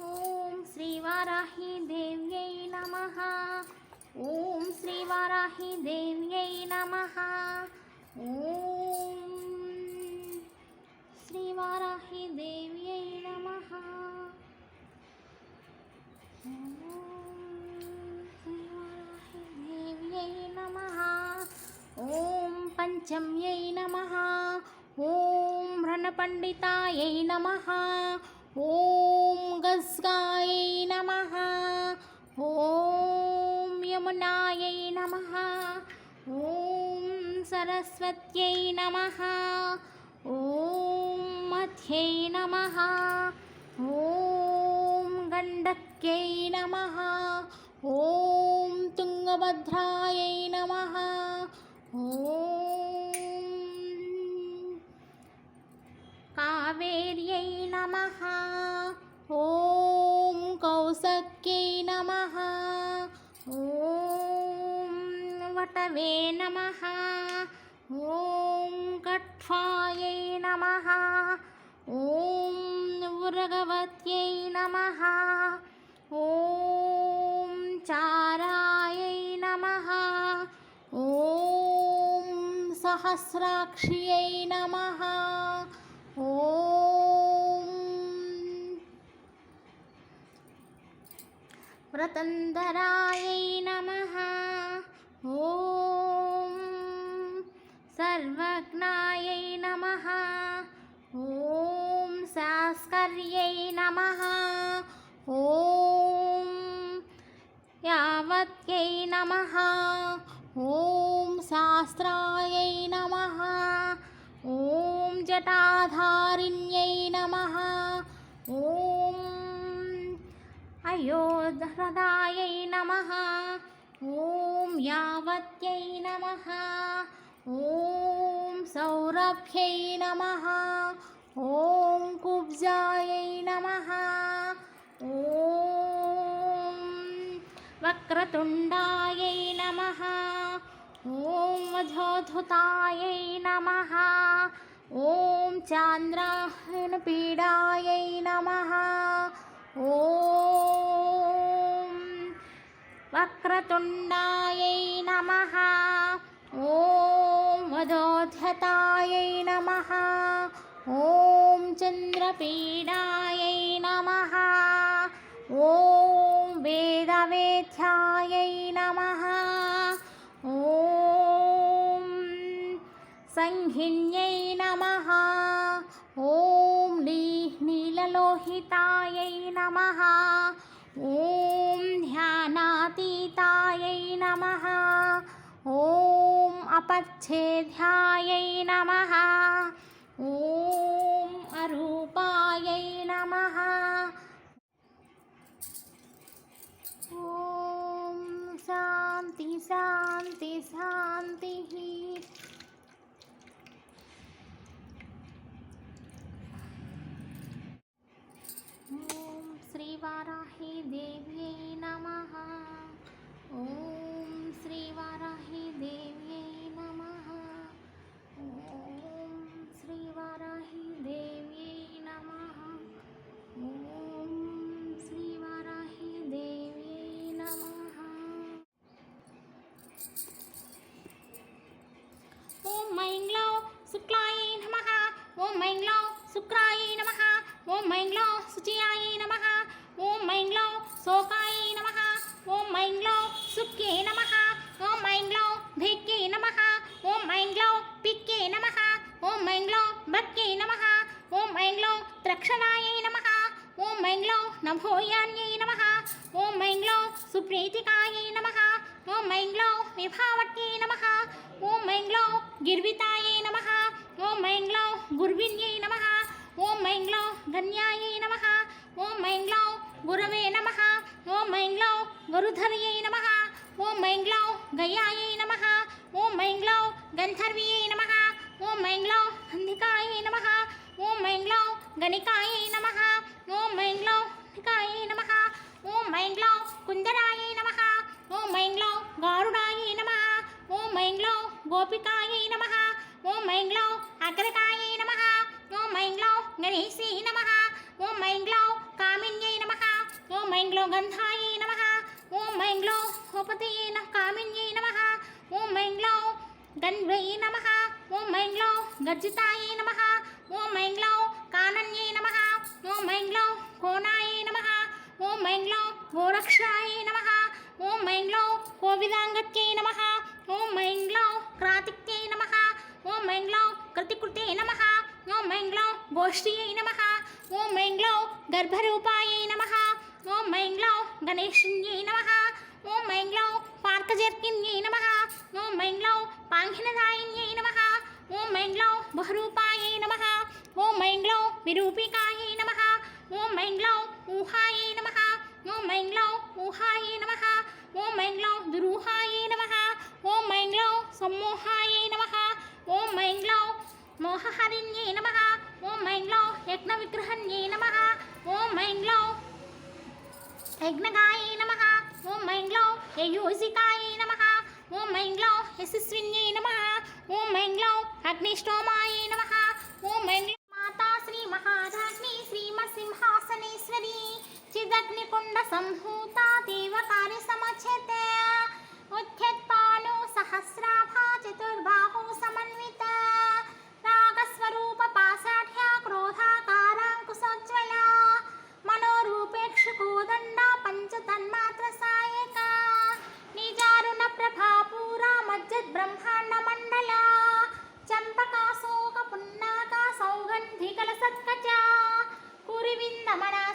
ॐ नम देव्यै नमः। नम श्रीवाराहि नम नमः। ॐ श्रीवाराहि देव्यै नम। श्रीवाराहि देव्यै नम। नमः। ఓం గస్గాయై నమ. ఓం యమునాయ నమ. ఓం సరస్వత్యై నమ. ఓం మధ్యై నమ. ఓం గండక్యై నమ. ఓం తుంగభద్రాయ నమ. ఓం కావేర్యై నమ ఓం కౌసక్యై నమ ఓం వటవే నమ ఓం కట్వాయై నమ ఓం ఉరగవత్యై నమ ఓం చారాయై నమ ఓం సహస్రాక్షియై నమ ఓం వ్రతందరాయై నమ ఓం సర్వజ్ఞాయై నమ ఓం శాస్కర్యై నమ ఓం యావత్యై నమ ఓం శాస్త్రాయై నమ ఓం జటాధారిణ్యై నమ ఓం అయోధ్రదాయై నమ ఓం యావత్యై నమ ఓం సౌరభ్యై నమ ఓం కుబ్జాయై నమ ఓం వక్రతుండాయై నమ ఓం వధోధుతాయై నమ. ఓం చాంద్రాయణపీడాయై నమ. ఓం వక్రతుండాయై నమ. ఓం వదోధ్యతాయై నమ. ఓం చంద్రపీడాయై నమ. ఓం వేదవేద్యాయై నమ. సంహిన్యై నమ. ఓం నీ నీలలోహితాయై నమ. ఓం ధ్యానాతీతాయై నమ. ఓం అపచ్ఛేద్యాయై నమ. ఓం శోకాయై నమ ఓం మైంగ్లో సుఖ్యై నమ ఓం మైంగ్లో భిక్యై నమ ఓం మైంగ్లో పిక్యై నమ ఓం మైంగ్లో భక్యై నమ ఓం మైంగ్లో త్రక్షణాయై నమ ఓం మైంగ్లో నభోయాన్యై నమ ఓం మైంగ్లో సుప్రీతికాయై నమ ఓం మైంగ్లో విభావట్యై నమ ఓం మైంగ్లో గిర్వితాయై నమ ఓం మైంగ్లో గుర్విన్యై నమ ఓం మైంగ్లో గణ్యాయై నమ ఓం మైంగ్లో గురవే నమ ஓம் மைங்லோ குருதரையை நம ஓம் மைங்லோ கயாயை நம ஓம் மைங்லோ கந்தர்வியை நம ஓம் மைங்லோ அந்திகாயை நம ஓம் மைங்லோ கணிகாயை நம ஓம் மைங்லோ காயை நம ஓம் மைங்லோ குந்தராயை நம ஓம் மைங்லோ காருடாயை நம ஓம் மைங்லோ கோபிகாயை நம ஓம் மைங்லோ அக்ரகாயை நம ஓம் மைங்லோ கணேசியை நம ஓம் மைங்லோ காமின்யை நமகா गन्धायै नमः ॐ ऐं ग्लौ उपतये न कामिन्यै नमः ॐ ऐं ग्लौ गन्वयै नमः ॐ ऐं ग्लौ गर्जितायै नमः ॐ ऐं ग्लौ कानन्यै नमः ॐ ऐं ग्लौ कोणायै नमः ॐ ऐं ग्लौ गोरक्षायै नमः ॐ ऐं ग्लौ कोविदाङ्गत्यै नमः ॐ ऐं ग्लौ क्रातिक्त्यै नमः ॐ ऐं ग्लौ कृतिकृत्यै नमः ఓం ఐం గ్లో గణేశన్యై నమ ఓం ఐం గ్లో పార్కజర్కిన్యై నమ ఓం ఐం గ్లో పాంఘినదాయిన్యై నమ ఓం ఐం గ్లో బహురూపాయై నమ ఓం ఐం గ్లో విరూపికాయై నమ ఓం ఐం గ్లో ఊహాయై నమ ఓం ఐం గ్లో ఊహాయై నమ ఓం ఐం గ్లో దురూహాయై నమ ఓం ఐం గ్లో సమ్మోహాయై నమ ఓం ఐం గ్లో మోహహరిణ్యై నమ ఓం ఐం గ్లో యజ్ఞ విగ్రహణ్యై నమ ఓం ఐం గ్లో ಯಜ್ಞಗಾಯ ನಮಃ ಓಂ ಮೈಂಗ್ಲೋ ಯಯೋಜಿತಾಯ ನಮಃ ಓಂ ಮೈಂಗ್ಲೋ ಯಶಸ್ವಿನ್ಯೈ ನಮಃ ಓಂ ಮೈಂಗ್ಲೋ ಅಗ್ನಿಷ್ಟೋಮಾಯ ನಮಃ ಓಂ ಮೈಂಗ್ಲೋ ಮಾತಾ ಶ್ರೀ ಮಹಾರಾಜ್ಞಿ ಶ್ರೀಮಸಿಂಹಾಸನೇಶ್ವರಿ ಚಿದಗ್ನಿಕುಂಡ ಸಂಭೂತ ದೇವ ಕಾರ್ಯ ಸಮಚತೆ ಉತ್ಥ್ಯತ್ಪಾಲೋ ಸಹಸ್ರಾಭಾ ಚತುರ್ಬಾಹು cámara.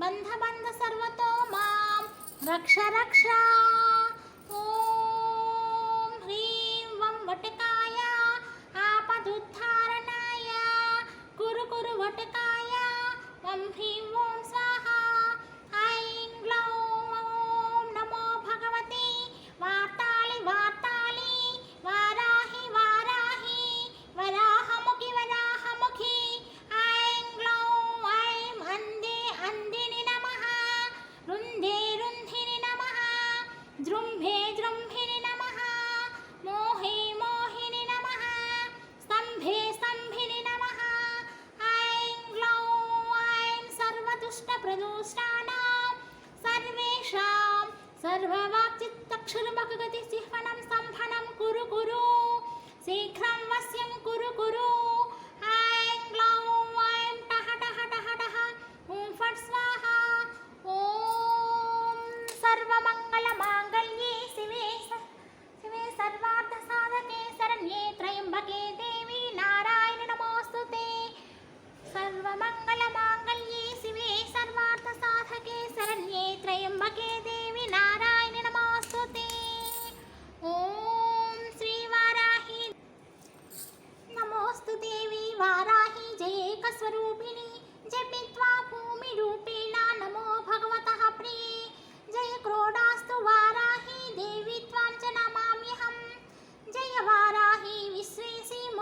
बंध बन्ध सर्वतो माँ रक्ष रक्ष।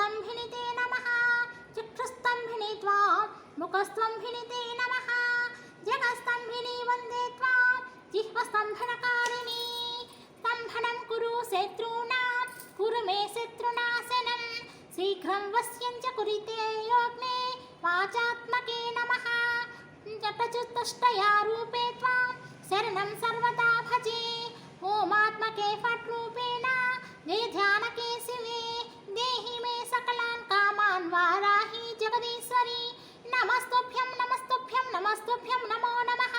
ముఖస్తంభిని తే నమ చక్షుస్తంభిని త్వాం ముఖస్తంభిని తే నమ జగస్తంభిని వందే త్వాం జిహ్వస్తంభనకారిణి స్తంభనం కురు శత్రూణాం కురు మే శత్రునాశనం శీఘ్రం వస్యంచ కురితే యోగ్నే వాచాత్మకే నమ జటచుతుష్టయా రూపే త్వాం శరణం సర్వదా భజే ఓమాత్మకే ఫట్ రూపేణ నే శివే देहि मे सकलान् कामान् वाराहि जगदीश्वरी। नमस्तुभ्यं नमस्तुभ्यं नमस्तुभ्यं नमो नमः।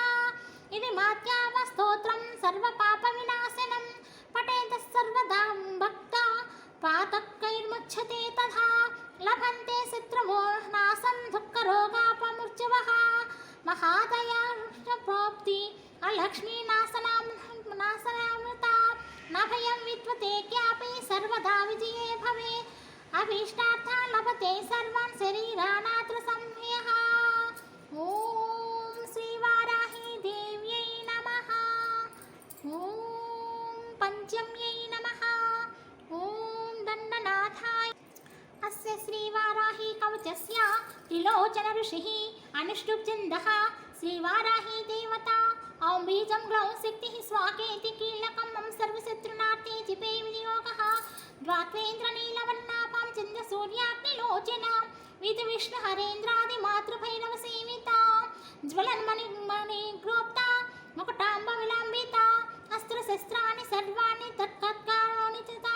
इति मात्यावस्तोत्रं सर्वपापविनाशनं। श्रीवाराही कवचस्य त्रिलोचन ऋषिः अनुष्टुप्छन्दः श्रीवाराही देवता ॐ बीजं ग्लौं शक्तिः स्वाकेति कीलकं मम सर्वशत्रुनार्थे जिपे विनियोगः द्वात्वेन्द्रनीलवर्णापां चन्द्रसूर्याग्निलोचना विधविष्णुहरेन्द्रादिमातृभैरवसेविता ज्वलन्मणिमणिग्रोप्ता मुकुटाम्बविलम्बिता अस्त्रशस्त्राणि सर्वाणि तत्कत्काराणि चिता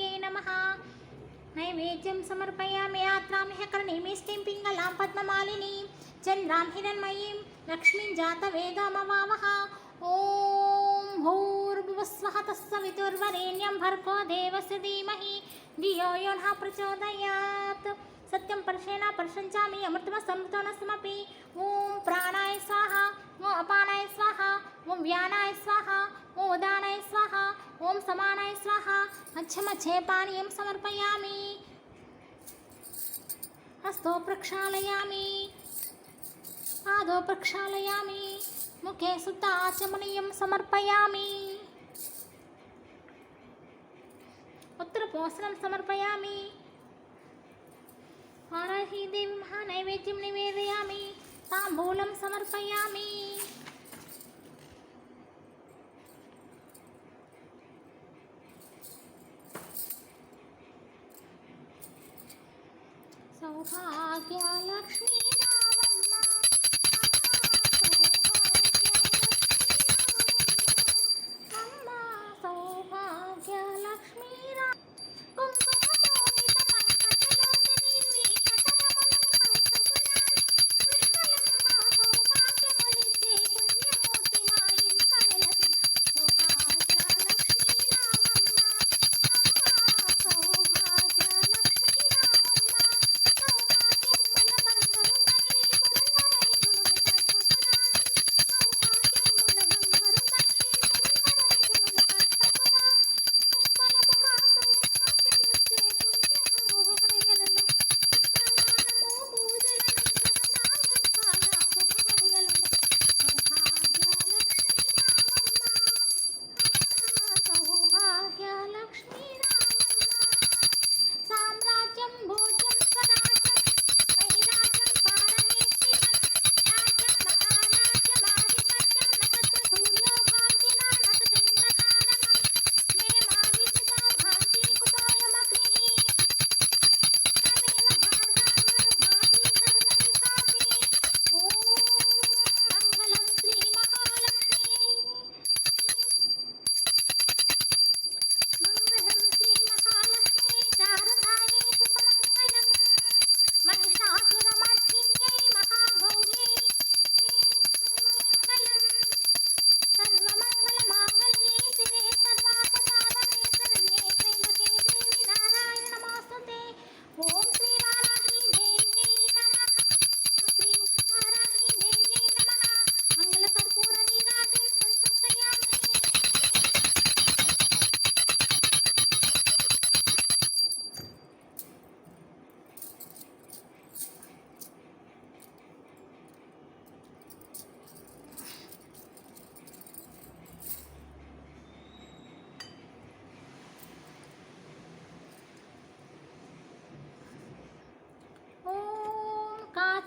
नमः। नैवेद्यं समर्पयामि यात्रामिह कर्णीमीष्टिं पिङ्गलां पद्ममालिनीं, चन्द्रां हिरण्मयीं, लक्ष्मीं जातवेदमवावः। ॐ भूर्भुवस्वः तस्सवितुर्वरेण्यं भर्गो देवस्य धीमहि, धियो यो नः प्रचोदयात्। సత్యం పర్షేణ పర్షంచామి అమృతమ సమృతోనస్తమపి ఓం ప్రాణాయ స్వాహ ఓం అపానాయ స్వాహ ఓం వ్యానాయ స్వాహ ఓం ఉదానాయ స్వాహ ఓం సమానాయ స్వాహ. మధ్యమధ్యే పానీయం సమర్పయామి. హస్తో ప్రక్షాళయామి పాదో ప్రక్షాళయామి ముఖే సుత ఆచమనీయం సమర్పయామి. ఉత్తర ఉత్తరపోసనం సమర్పయామి. वाराही देवी नैवेद्यं निवेदयामि ताम्बूलं समर्पयामि। सौभाग्या लक्ष्मी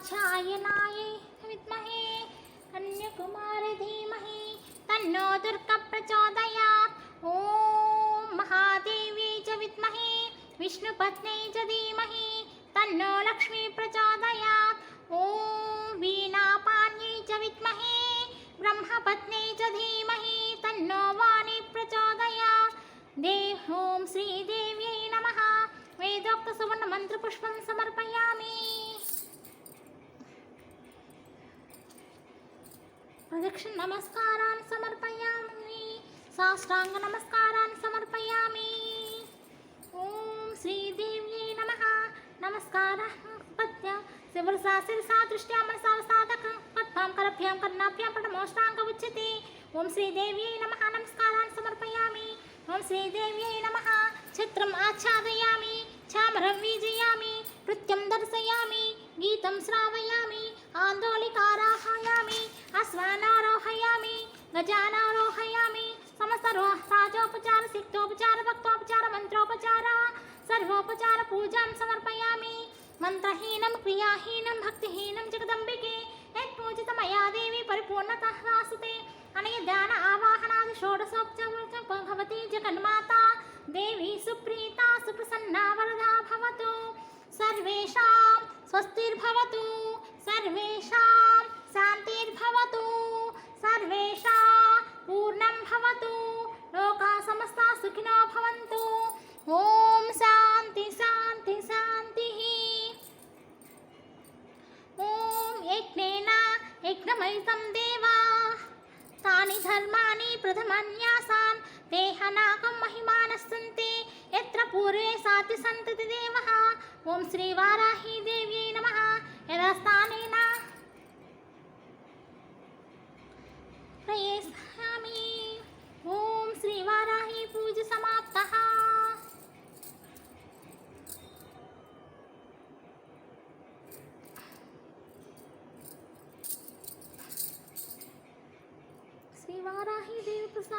कात्यायनाय विद्महे कन्याकुमारी धीमहि तन्नो दुर्गा प्रचोदयात् ॐ महादेव्यै च विद्महे, विष्णुपत्न्यै च धीमहि, तन्नो लक्ष्मी प्रचोदयात्। ॐ वीणापान्यै च विद्महे च धीमहि, तन्नो वाणी प्रचोदयात्। देव श्रीदेव्यै नमः। वेदोक्तसुवर्णमन्त्रपुष्पं समर्पयामि। ప్రదక్షిణ నమస్కారాన్ని సమర్పయామి. సాష్టాంగ నమస్కారాన్ని సమర్పయామి. ఓం శ్రీదేవ్యై నమ. నమస్కార పద్య. శివరసా శిరసా మనసా సాధక. పద్మాం కరభ్యాం కర్ణాభ్యాం పటమోష్టాంగ ఉచ్యతే. ఓం శ్రీదేవ్యై నమ. నమస్కారాన్ని సమర్పయామి. ఓం శ్రీదేవ్యై నమ. చిత్రం ఆచ్ఛాదయామి. చామరం వీజయామి. నృత్యం దర్శయామి. గీతం శ్రావయామి. ఆందోళికారాహయామి అశ్వానారోహయామి గజానారోహయామి సమస్తరో సాజోపచార సిక్తోపచార భక్తోపచార మంత్రోపచార సర్వోపచార పూజాం సమర్పయామి మంత్రహీనం క్రియాహీనం భక్తిహీనం జగదంబికే యత్పూజిత మయా దేవి పరిపూర్ణత వాసుతే అనయ ధ్యాన ఆవాహనాది షోడశోపచవతి జగన్మాత దేవి సుప్రీత సుప్రసన్నా వరదా భవతు సర్వేషాం స్వస్తిర్భవతు సర్వేషాం శాంతిర్భవతు సర్వేషా పూర్ణం భవతు లోకా సమస్త సుఖినో భవంతు ఓం శాంతి శాంతి శాంతి ఓం యజ్ఞేన యజ్ఞమైతం దేవా తాని ధర్మాని ప్రథమన్యాసాన్ దేహనాకం మహిమానస్సంతే ఎత్ర పూర్వే సాతి సంతతి దేవ ఓం శ్రీ వారాహీ దేవ్యై నమ యథాస్థానేన ప్రయేష్యామి